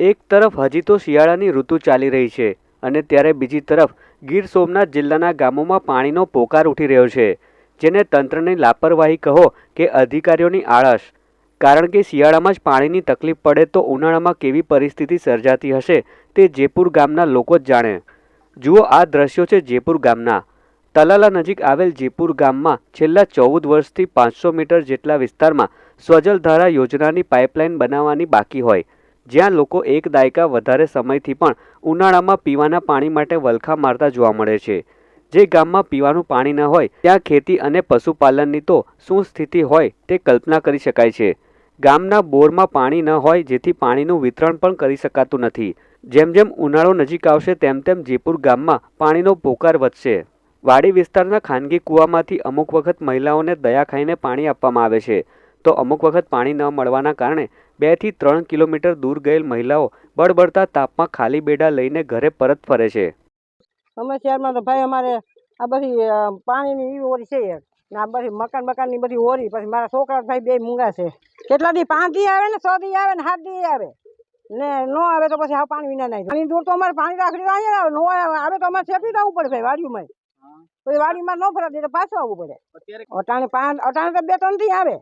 એક તરફ હજી તો શિયાળાની ઋતુ ચાલી રહી છે અને ત્યારે બીજી તરફ ગીર સોમનાથ જિલ્લાના ગામોમાં પાણીનો પોકાર ઉઠી રહ્યો છે, જેને તંત્રની લાપરવાહી કહો કે અધિકારીઓની આળસ. કારણ કે શિયાળામાં જ પાણીની તકલીફ પડે તો ઉનાળામાં કેવી પરિસ્થિતિ સર્જાતી હશે તે જેપુર ગામના લોકો જ જાણે. જુઓ આ દ્રશ્યો છે જેપુર ગામના. તલાલા નજીક આવેલ જેપુર ગામમાં છેલ્લા ચૌદ વર્ષથી પાંચસો મીટર જેટલા વિસ્તારમાં સ્વજલધારા યોજનાની પાઇપલાઇન બનાવવાની બાકી હોય. જ્યાં લોકો એક દાયકા વધારે સમયથી પણ ઉનાળામાં પીવાના પાણી માટે વલખા મારતા જોવા મળે છે. જે ગામમાં પીવાનું પાણી ન હોય, ત્યાં ખેતી અને પશુપાલનની તો શું સ્થિતિ હોય તે કલ્પના કરી શકાય છે. ગામના બોરમાં પાણી ન હોય જેથી પાણીનું વિતરણ પણ કરી શકાતું નથી. જેમ જેમ ઉનાળો નજીક આવશે, તેમ તેમ જેપુર ગામમાં પાણીનો પોકાર વધશે. વાડી વિસ્તારના ખાનગી કૂવામાંથી અમુક વખત મહિલાઓને દયા ખાઈને પાણી આપવામાં આવે છે. તો અમુક વખત પાણી ન મળવાના કારણે બેથી ત્રણ કિલોમીટર દૂર ગયેલ મહિલાઓ બળબડતા તાપમાં ખાલી બેડા લઈને ઘરે પરત ફરે છે. અમે શહેરમાં તો ભાઈ અમારે આ બધી પાણીની એવી ઓરી છે એક. ને આ બધી મકાન મકાનની બધી ઓરી. પછી મારા છોકરા ભાઈ બે મૂંગા છે. કેટલા દી? પાંચ દી આવે ને છ દી આવે ને સાત દી આવે. ને નો આવે તો પછી આ પાણી વિના નહીં પાણી દૂર તો અમારે પાણી રાખડી અહીંયા આવે. નો આવે આવે તો અમારે સેફી જવું પડે ભાઈ વાડીમાં પછી વાડીમાં ન ફરાતી દે તો પાછું આવવું પડે. અટાણે પાંચ અટાણે તો બે ત્રણથી આવે.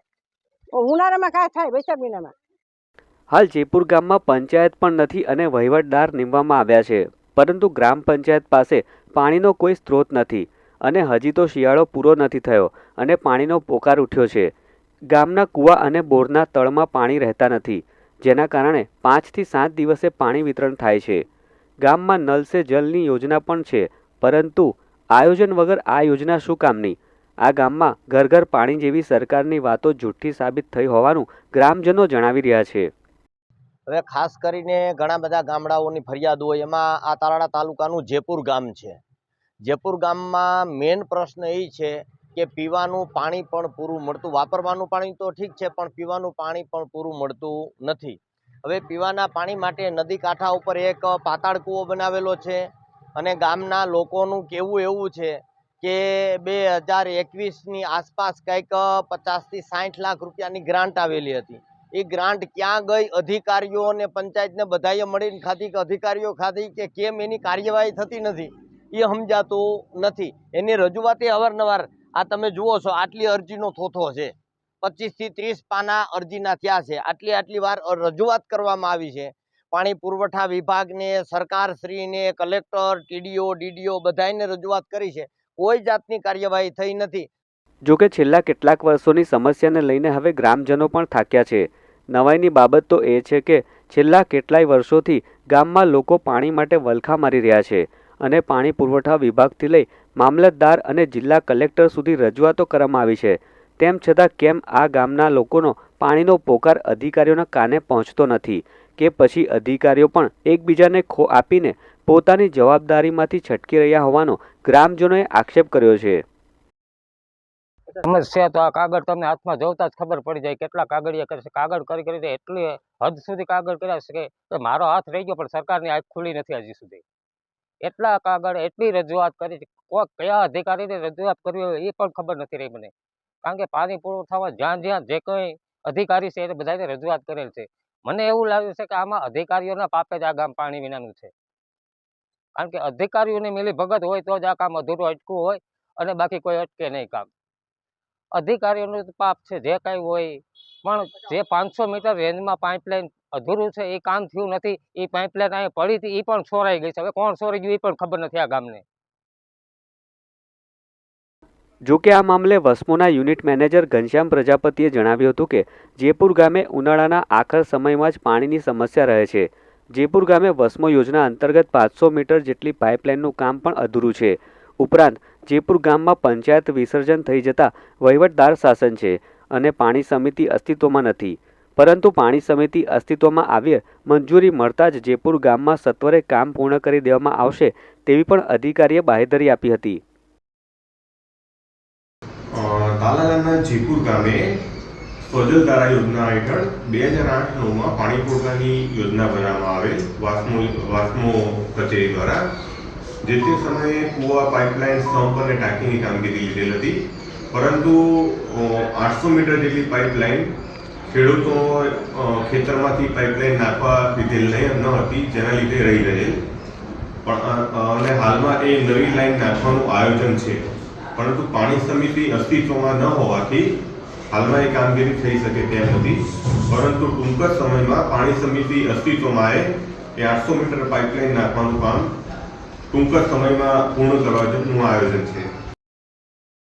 ઉનાળામાં કાંઈ થાય, વૈશાખ મહિનામાં? હાલ જેપુર ગામમાં પંચાયત પણ નથી અને વહીવટદાર નીમવામાં આવ્યા છે. પરંતુ ગ્રામ પંચાયત પાસે પાણીનો કોઈ સ્ત્રોત નથી અને હજી તો શિયાળો પૂરો નથી થયો અને પાણીનો પોકાર ઉઠ્યો છે. ગામના કૂવા અને બોરના તળમાં પાણી રહેતા નથી, જેના કારણે પાંચથી સાત દિવસે પાણી વિતરણ થાય છે. ગામમાં નલ સે જલની યોજના પણ છે, પરંતુ આયોજન વગર આ યોજના શું કામની? આ ગામમાં ઘર ઘર પાણી જેવી સરકારની વાતો જૂઠી સાબિત થઈ હોવાનું ગ્રામજનો જણાવી રહ્યા છે. હવે ખાસ કરીને ઘણા બધા ગામડાઓની ફરિયાદ હોય એમાં આ તાલાળા તાલુકાનું જેપુર ગામ છે. જેપુર ગામમાં મેઇન પ્રશ્ન એ છે કે પીવાનું પાણી પણ પૂરું મળતું, વાપરવાનું પાણી તો ઠીક છે પણ પીવાનું પાણી પણ પૂરું મળતું નથી. હવે પીવાના પાણી માટે નદી કાંઠા ઉપર એક પાતાળ કૂવો બનાવેલો છે અને ગામના લોકોનું કહેવું એવું છે કે બે હજાર એકવીસની આસપાસ કંઈક પચાસથી સાઠ લાખ રૂપિયાની ગ્રાન્ટ આવેલી હતી. એ ગ્રાન્ટ ક્યાં ગઈ? અધિકારીઓ અને પંચાયતને બધાએ મળીને ખાધી કે અધિકારીઓ ખાધી કે કેમ એની કાર્યવાહી થતી નથી? એ સમજાતું નથી. એની રજૂઆતે અવારનવાર આ તમે જુઓ છો, આટલી અરજીનો થોથો છે. પચીસથી ત્રીસ પાના અરજીના થયા છે. આટલી આટલી વાર રજૂઆત કરવામાં આવી છે. પાણી પુરવઠા વિભાગને, સરકારશ્રીને, કલેક્ટર, ટીડીઓ, ડીડીઓ બધાને રજૂઆત કરી છે. કોઈ જાતની કાર્યવાહી થઈ નથી. જોકે છેલ્લા કેટલાક વર્ષોની સમસ્યાને લઈને હવે ગ્રામજનો પણ થાક્યા છે. નવાઈની બાબત તો એ છે કે છેલ્લા કેટલાય વર્ષોથી ગામમાં લોકો પાણી માટે વલખા મારી રહ્યા છે અને પાણી પુરવઠા વિભાગથી લઈ મામલતદાર અને જિલ્લા કલેક્ટર સુધી રજૂઆતો કરવામાં આવી છે. તેમ છતાં કેમ આ ગામના લોકોનો પાણીનો પોકાર અધિકારીઓના કાને પહોંચતો નથી? કે પછી અધિકારીઓ પણ એકબીજાને ખો આપીને પોતાની જવાબદારીમાંથી છટકી રહ્યા હોવાનો ગ્રામજનોએ આક્ષેપ કર્યો છે. સમસ્યા તો આ કાગળ તમને હાથમાં જોતા જ ખબર પડી જાય કેટલા કાગળિયા કરે છે. કાગળ કરી કરી એટલી હદ સુધી કાગળ કર્યા છે કે- મારો હાથ રહી ગયો પણ સરકારની આંખ ખુલી નથી હજી સુધી. એટલા કાગળ, એટલી રજૂઆત કરી કોઈ કયા અધિકારીને રજૂઆત કરવી હોય એ પણ ખબર નથી રહી મને. કારણ કે પાણી પૂરું થવા જ્યાં જ્યાં જે કંઈ અધિકારી છે એને બધાને રજૂઆત કરેલ છે. મને એવું લાગ્યું છે કે આમાં અધિકારીઓના પાપે જ આ ગામ પાણી વિનાનું છે. કારણ કે અધિકારીઓને મિલી ભગત હોય તો જ આ કામ અધૂરું અટકવું હોય અને બાકી કોઈ અટકે નહીં કામ. અધિકારીઓનું પાપ છે, જે કાંઈ હોય. પણ જે પાંચસો મીટર રેન્જમાં પાઇપલાઇન અધૂરું છે, એ કામ થયું નથી, એ પાઇપલાઇન અહીંયા પડી હતી, એ પણ છોરાઈ ગઈ છે. હવે કોણ છોરી ગયું એ પણ ખબર નથી આ ગામને. જો કે આ મામલે વસ્મોના યુનિટ મેનેજર ઘનશ્યામ પ્રજાપતિએ જણાવ્યું હતું કે જેપુર ગામે ઉનાળાના આખર સમયમાં જ પાણીની સમસ્યા રહે છે. જેપુર ગામે વસ્મો યોજના અંતર્ગત પાંચસો મીટર જેટલી પાઇપલાઇનનું કામ પણ અધૂરું છે. ઉપરાંત, જેપુર ગામમાં પંચાયત વિસર્જન થઈ જતા વહીવટદાર શાસન છે અને પાણી સમિતિ અસ્તિત્વમાં નથી. પરંતુ પાણી સમિતિ અસ્તિત્વમાં આવીએ મંજૂરી મળતા જ જેપુર ગામમાં સત્વરે કામ પૂર્ણ કરી દેવામાં આવશે તેવી પણ અધિકારીએ બાહેધરી આપી હતી. અ, તાલાલાના જેપુર ગામે સ્વજલધારા યોજના હેઠળ બે હજાર આઠ નવમાં પાણી પુરવઠાની યોજના બનાવવામાં આવેલ વાસ્મો વાસ્મો કચેરી દ્વારા જે તે સમયે કુવા પાઇપલાઇન સ્તંભ અને ટાંકીની કામગીરી લીધેલ હતી. પરંતુ આઠસો મીટર જેટલી પાઇપલાઇન ખેડૂતો ખેતરમાંથી પાઇપલાઇન નાખવા લીધેલ નહીં ન હતી જેના લીધે રહી ગયેલ. પણ અને હાલમાં એ નવી લાઈન નાખવાનું આયોજન છે. પરંતુ પાણી સમિતિ અસ્તિત્વમાં ન હોવાથી હાલમાં એ કામગીરી થઈ શકે તેમ હતી પરંતુ ટૂંક જ સમયમાં પાણી સમિતિ અસ્તિત્વમાં આવે એ આઠસો મીટર પાઇપલાઇન નાખવાનું કામ ટૂંક જ સમયમાં પૂર્ણ કરવાનું આયોજન છે.